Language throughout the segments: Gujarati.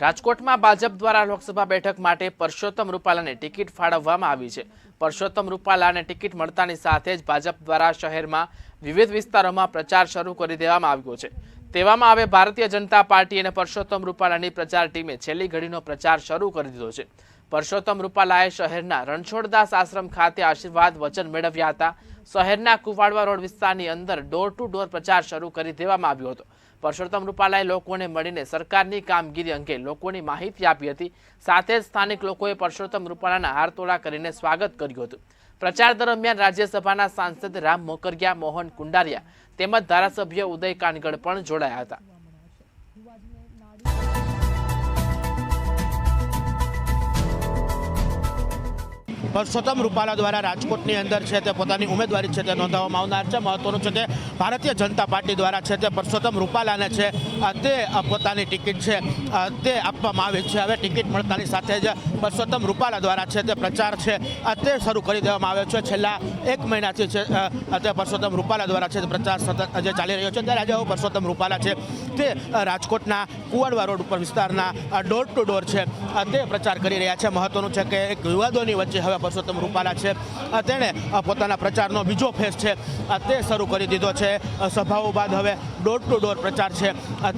રાજકોટમાં ભાજપ દ્વારા લોકસભા બેઠક માટે પરસોત્તમ રૂપાલાને ટિકિટ ફાળવવામાં આવી છે. પરસોત્તમ રૂપાલાને ટિકિટ મળતાની સાથે જ ભાજપ દ્વારા શહેરમાં વિવિધ વિસ્તારોમાં પ્રચાર શરૂ કરી દેવામાં આવ્યો છે. તેવામાં હવે ભારતીય જનતા પાર્ટી અને પરસોત્તમ રૂપાલાની પ્રચાર ટીમે છેલ્લી ઘડીનો પ્રચાર શરૂ કરી દીધો છે. પરસોત્તમ રૂપાલાએ શહેરના રણછોડદાસ આશ્રમ ખાતે આશીર્વાદ વચન મેળવ્યા હતા. શહેરના કુવાડવા રોડ વિસ્તારની અંદર ડોર ટુ ડોર પ્રચાર શરૂ કરી દેવામાં આવ્યો હતો. પરસોત્તમ રૂપાલાએ લોકોને મળીને સરકારની કામગીરી અંગે લોકોની માહિતી આપી હતી. સાથે જ સ્થાનિક લોકોએ પરસોત્તમ રૂપાલાના હારતોડા કરીને સ્વાગત કર્યું હતું. પ્રચાર દરમિયાન રાજ્યસભાના સાંસદ રામ મોકરિયા મોહન કુંડારિયા તેમજ ધારાસભ્ય ઉદય કાનગડ પણ જોડાયા હતા. પરસોત્તમ રૂપાલા દ્વારા રાજકોટની અંદર છે તે પોતાની ઉમેદવારી છે તે નોંધાવવામાં આવનાર છે. મહત્વનું છે કે ભારતીય જનતા પાર્ટી દ્વારા છે તે પરસોત્તમ રૂપાલાને છે તે પોતાની ટિકિટ છે તે આપવામાં આવી છે. હવે ટિકિટ મળતાની સાથે જ પરસોત્તમ રૂપાલા દ્વારા છે તે પ્રચાર છે તે શરૂ કરી દેવામાં આવ્યો છે. છેલ્લા એક મહિનાથી છે તે પરસોત્તમ રૂપાલા દ્વારા છે પ્રચાર સતત જે ચાલી રહ્યો છે. ત્યારે આજે પરસોત્તમ રૂપાલા છે તે રાજકોટના કુવાડવા રોડ ઉપર વિસ્તારના ડોર ટુ ડોર છે તે પ્રચાર કરી રહ્યા છે. મહત્વનું છે કે એક વિવાદોની વચ્ચે હવે પરસોત્તમ રૂપાલા છે. તેણે પોતાના પ્રચારનો બીજો ફેસ છે. તે શરૂ કરી દીધો છે. સભાઓ બાદ હવે ડોર ટુ ડોર પ્રચાર છે.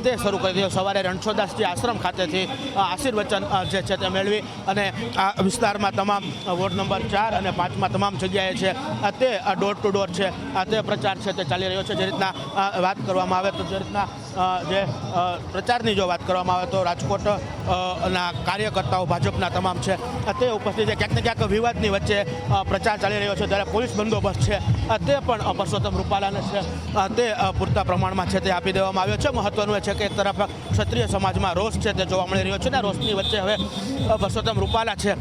તે શરૂ કરી દીધો. સવારે રણછોદાસજી આશ્રમ ખાતેથી આશીર્વચન જે છે તે મેળવી અને આ વિસ્તારમાં તમામ વોર્ડ નંબર ચાર અને પાંચમાં તમામ જગ્યાએ છે. તે ડોર ટુ ડોર છે. તે પ્રચાર છે તે ચાલી રહ્યો છે. જે રીતના વાત કરવામાં આવે તો જે રીતના જે પ્રચારની જો વાત કરવામાં આવે તો રાજકોટ ના કાર્યકર્તાઓ ભાજપના તમામ છે. તે ઉપસ્થિત છે. ક્યાંક ને ક્યાંક વિવાદની વચ્ચે પ્રચાર ચાલી રહ્યો છે. ત્યારે પોલીસ બંદોબસ્ત છે તે પણ પરસોત્તમ રૂપાલાને છે તે પૂરતા પ્રમાણમાં છે તે આપી દેવામાં આવ્યો છે. મહત્વનું એ છે કે એક તરફ ક્ષત્રિય સમાજમાં રોષ છે તે જોવા મળી રહ્યો છે ને રોષની વચ્ચે હવે પરસોત્તમ રૂપાલા છે.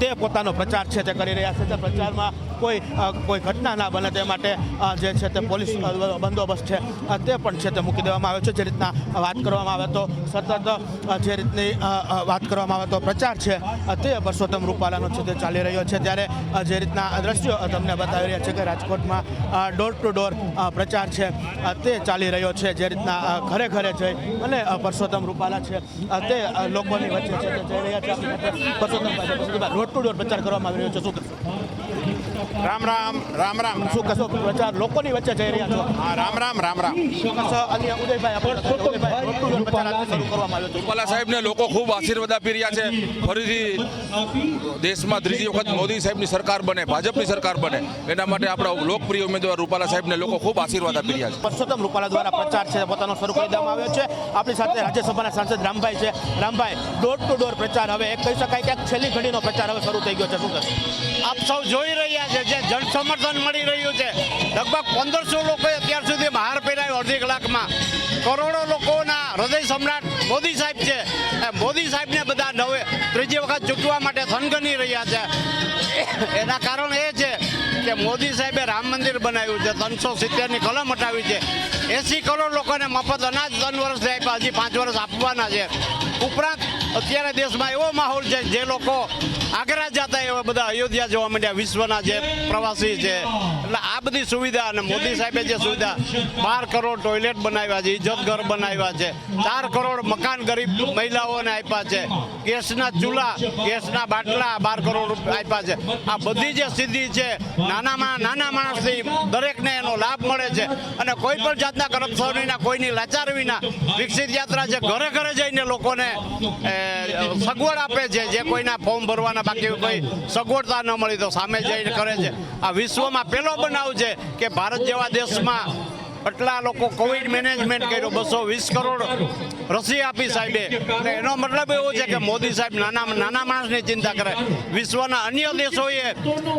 તે પોતાનો પ્રચાર છે તે કરી રહ્યા છે. તે પ્રચારમાં કોઈ કોઈ ઘટના ના બને તે માટે જે છે તે પોલીસ બંદોબસ્ત છે તે પણ છે તે મૂકી દેવામાં આવ્યો છે. જે રીતના વાત કરવામાં આવે તો સતત જે રીતની વાત કરવામાં આવે તો પ્રચાર છે તે પરસોત્તમ રૂપાલાનો છે તે ચાલી રહ્યો છે. ત્યારે જે રીતના દ્રશ્યો તમને બતાવી રહ્યા છે કે રાજકોટમાં ડોર ટુ ડોર પ્રચાર છે તે ચાલી રહ્યો છે. જે રીતના ઘરે ઘરે જઈ અને પરસોત્તમ રૂપાલા છે તે લોકોની વચ્ચે છે તે જઈ રહ્યા છે. પરસોત્તમ ડોર ટુ ડોર પ્રચાર કરવામાં આવી રહ્યો છે. શું? રામ રામ રામ રામ શું કહેશો પ્રચાર લોકોની વચ્ચે જઈ રહ્યા છો? હા રામ રામ રામ રામ. અન્ય ઉદયભાઈ રૂપાલા સાહેબને લોકો ખૂબ આશીર્વાદ આપી રહ્યા છે. ફરીથી દેશમાં ત્રીજી વખત મોદી સાહેબની સરકાર બને ભાજપની સરકાર બને. એના માટે આપણા લોકપ્રિય ઉમેદવાર રૂપાલા સાહેબને લોકો ખૂબ આશીર્વાદ આપી રહ્યા છે. પરસોત્તમ રૂપાલા દ્વારા પ્રચાર છે પોતાનો શરૂ કરી દેવામાં આવ્યો છે. આપણી સાથે રાજ્યસભાના સાંસદ રામભાઈ છે. રામભાઈ ડોર ટુ ડોર પ્રચાર હવે એક કહી શકાય કે છેલ્લી ઘડીનો પ્રચાર હવે શરૂ થઈ ગયો છે. શું કહેશો? આપ સૌ જોઈ રહ્યા છે જે જનસમર્થન મળી રહ્યું છે. લગભગ પંદરસો લોકોએ અત્યાર સુધી બહાર પહેરાયું અડધી કલાકમાં. કરોડો લોકોના હૃદય સમ્રાટ મોદી સાહેબ છે. એ મોદી સાહેબને બધા નવે ત્રીજી વખત ચૂંટવા માટે થનગની રહ્યા છે. એના કારણ એ છે કે મોદી સાહેબે રામ મંદિર બનાવ્યું છે, ત્રણસો સિત્તેરની કલમ હટાવી છે. એસી કરોડ લોકોને મફત અનાજ ત્રણ વર્ષથી આપ્યા હજી પાંચ વર્ષ આપવાના છે. ઉપરાંત અત્યારે દેશમાં એવો માહોલ છે જે લોકો આગ્રા જતા એવા બધા અયોધ્યા જોવા માંડ્યા, વિશ્વના જે પ્રવાસી છે. એટલે આ બધી સુવિધા અને મોદી સાહેબે જે સુવિધા, બાર કરોડ ટોયલેટ બનાવ્યા છે ઇજ્જત ઘર બનાવ્યા છે, ચાર કરોડ મકાન ગરીબ મહિલાઓને આપ્યા છે, ગેસના ચૂલા, ગેસના બાટલા બાર કરોડ આપ્યા છે. આ બધી જે સિદ્ધિ છે નાનામાં નાના માણસથી દરેકને એનો લાભ મળે છે. અને કોઈ પણ જાતના કરપ્શન વિના કોઈની લાચાર વિના વિકસિત યાત્રા છે ઘરે ઘરે જઈને લોકોને સગવડ આપે છે, જે કોઈના ફોર્મ ભરવાના બાકી કોઈ સગવડતા ન મળી તો સામે જઈને કરે છે. આ વિશ્વમાં પહેલો બનાવ છે કે ભારત જેવા દેશમાં આટલા લોકો કોવિડ મેનેજમેન્ટ કર્યો. બસો વીસ કરોડ રસી આપી સાહેબે. એનો મતલબ એવો છે કે મોદી સાહેબ નાના નાના માણસની ચિંતા કરે. વિશ્વના અન્ય દેશોએ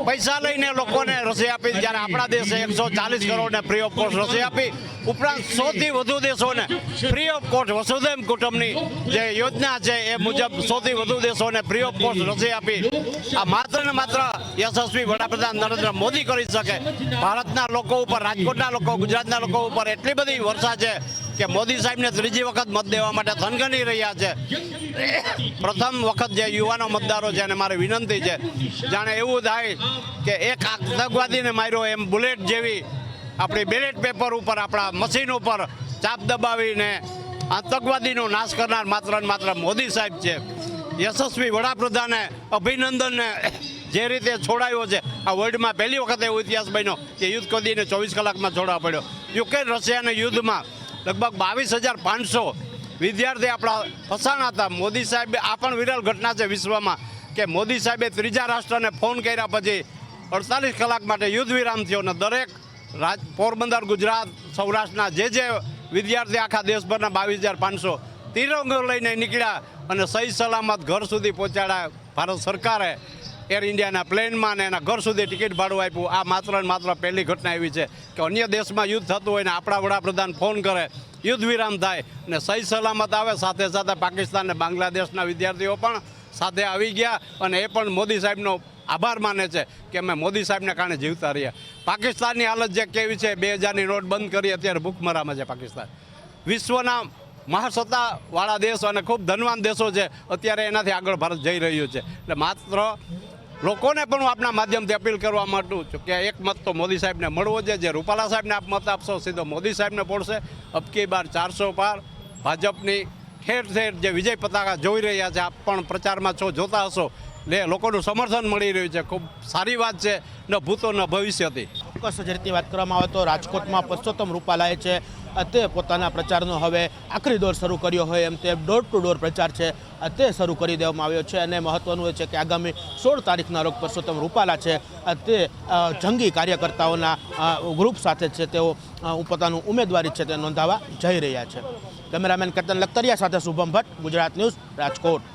પૈસા લઈને લોકોને રસી આપી જ્યારે આપણા દેશે એકસો ચાલીસ કરોડને ફ્રી ઓફ કોસ્ટ રસી આપી. ઉપરાંત સૌથી વધુ દેશોને ફ્રી ઓફ કોસ્ટ વસુધૈવ કુટુંબની જે યોજના છે એ મુજબ સૌથી વધુ દેશોને ફ્રી ઓફ કોસ્ટ રસી આપી. આ માત્ર ને માત્ર યશસ્વી વડાપ્રધાન નરેન્દ્ર મોદી કરી શકે. ભારતના લોકો ઉપર, રાજકોટના લોકો, ગુજરાતના લોકો ઉપર એટલી બધી વર્ષા છે કે મોદી સાહેબને ત્રીજી વખત મત દેવા માટે થનગની રહ્યા છે. પ્રથમ વખત જે યુવાનો મતદારો છે એને મારી વિનંતી છે. જાણે એવું થાય કે એક આતંકવાદીને માર્યો એમ બુલેટ જેવી આપણી બેલેટ પેપર ઉપર, આપણા મશીન ઉપર ચાપ દબાવીને આતંકવાદીનો નાશ કરનાર માત્ર ને માત્ર મોદી સાહેબ છે. યશસ્વી વડાપ્રધાને અભિનંદનને જે રીતે છોડાયો છે. આ વર્લ્ડમાં પહેલી વખત એવો ઇતિહાસ બન્યો કે યુદ્ધ કદીને ચોવીસ કલાકમાં છોડવા પડ્યો. યુક્રેન રશિયાના યુદ્ધમાં લગભગ બાવીસ હજાર પાંચસો વિદ્યાર્થી આપણા ફસાણા હતા. મોદી સાહેબે આ પણ વિરલ ઘટના છે વિશ્વમાં કે મોદી સાહેબે ત્રીજા રાષ્ટ્રને ફોન કર્યા પછી અડતાલીસ કલાક માટે યુદ્ધ વિરામ થયો અને દરેક રાજ પોરબંદર, ગુજરાત, સૌરાષ્ટ્રના જે જે વિદ્યાર્થી આખા દેશભરના બાવીસ હજાર પાંચસો તિરંગો લઈને નીકળ્યા અને સહી સલામત ઘર સુધી પહોંચાડ્યા. ભારત સરકારે એર ઇન્ડિયાના પ્લેનમાં ને એના ઘર સુધી ટિકિટ ભાડું આપ્યું. આ માત્ર ને માત્ર પહેલી ઘટના એવી છે કે અન્ય દેશમાં યુદ્ધ થતું હોય ને આપણા વડાપ્રધાન ફોન કરે, યુદ્ધ વિરામ થાય ને સહી સલામત આવે. સાથે સાથે પાકિસ્તાન ને બાંગ્લાદેશના વિદ્યાર્થીઓ પણ સાથે આવી ગયા અને એ પણ મોદી સાહેબનો આભાર માને છે કે અમે મોદી સાહેબને કારણે જીવતા રહ્યા. પાકિસ્તાનની હાલત જે કેવી છે, બે હજારની નોટ બંધ કરી, અત્યારે ભૂખમરામાં છે પાકિસ્તાન. વિશ્વના મહાસત્તાવાળા દેશો અને ખૂબ ધનવાન દેશો છે, અત્યારે એનાથી આગળ ભારત જઈ રહ્યું છે. એટલે માત્ર લોકોને પણ હું આપના માધ્યમથી અપીલ કરવા માંગુ છું કે એક મત તો મોદી સાહેબને મળવો છે જે રૂપાલા સાહેબને આપ મત આપશો, સીધો મોદી સાહેબને પડશે. અબકી બાર ચારસો પાર ભાજપની ઠેર ઠેર જે વિજય પતાકા જોઈ રહ્યા છે, આપ પણ પ્રચારમાં છો, જોતા હશો. લે લોકોનું સમર્થન મળી રહ્યું છે. ખૂબ સારી વાત છે. ન ભૂતો, ન ભવિષ્યથી. ચોક્કસ જ રીતની વાત કરવામાં આવે તો રાજકોટમાં પરસોત્તમ રૂપાલાએ છે. તે પોતાના પ્રચારનો હવે આખરી દોર શરૂ કર્યો હોય એમ તે ડોર ટુ ડોર પ્રચાર છે. તે શરૂ કરી દેવામાં આવ્યો છે અને મહત્વનું એ છે કે આગામી સોળ તારીખના રોગ પરસોત્તમ રૂપાલા છે. તે જંગી કાર્યકર્તાઓના ગ્રુપ સાથે છે તેઓ પોતાનું ઉમેદવારી છે તે નોંધાવવા જઈ રહ્યા છે. કેમેરામેન કેતન લખતરિયા સાથે શુભમ ભટ્ટ, ગુજરાત ન્યૂઝ રાજકોટ.